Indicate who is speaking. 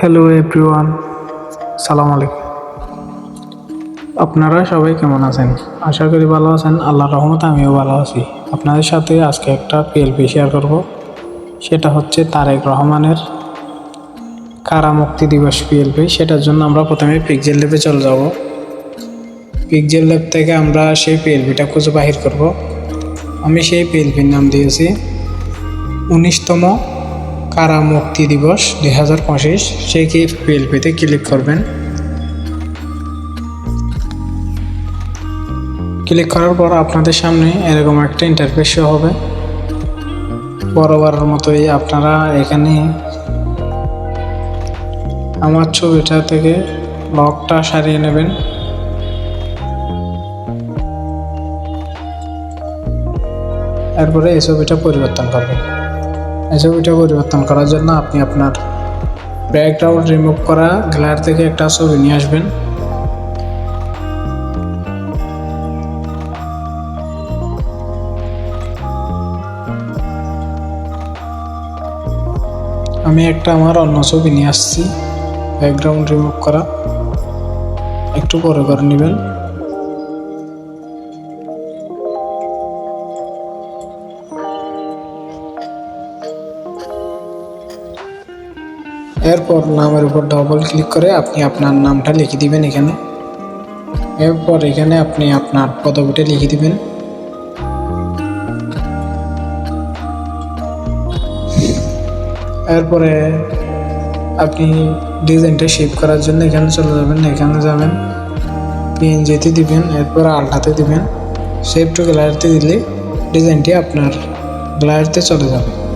Speaker 1: Hello everyone সালাম আলাইকুম আপনারা সবাই কেমন আছেন? আশা করি ভালো আছেন। আল্লাহর রহমতে আমিও ভালো আছি। আপনাদের সাথে আজকে একটা পিএলপি শেয়ার করব। সেটা হচ্ছে তারেক রহমানের কারা মুক্তি দিবস পিএলপি সেটার জন্য আমরা প্রথমে পিকজেল ল্যাবে চলে যাব। পিকজেল ল্যাব থেকে আমরা সেই পিএলপিটা খুঁজে বাহির করব। আমি সেই পিএলপির নাম দিয়েছি উনিশতম কারা মুক্তি দিবস দুই হাজার পঁচিশ, সেই কি পিএলপিতে ক্লিক করবেন? ক্লিক করার পর আপনাদের সামনে এরকম একটা ইন্টারফেস শো হবে। বরাবরের মতোই আপনারা এখানে আমার ছবিটা থেকে লকটা সারিয়ে নেবেন। এরপরে এই ছবিটা পরিবর্তন করবেন। এই ছবিটা পরিবর্তন করার জন্য আপনি আপনার ব্যাকগ্রাউন্ড রিমুভ করা গ্লার থেকে একটা ছবি নিয়ে আসবেন। আমি একটা আমার অন্য ছবি নিয়ে আসছি ব্যাকগ্রাউন্ড রিমুভ করা। একটু পরে করে নেবেন। এরপর নামের উপর ডবল ক্লিক করে আপনি আপনার নামটা লিখে দিবেন এখানে। এরপর এখানে আপনি আপনার পদবিটা লিখে দিবেন। এরপরে আপনি ডিজাইনটা শেপ করার জন্য এখানে চলে যাবেন, এখানে যাবেন। পিএনজিতে দিবেন, এরপর আলটাতে দিবেন। শেপ টু গ্যালারিতে দিলে ডিজাইনটি আপনার গ্যালারিতে চলে যাবে।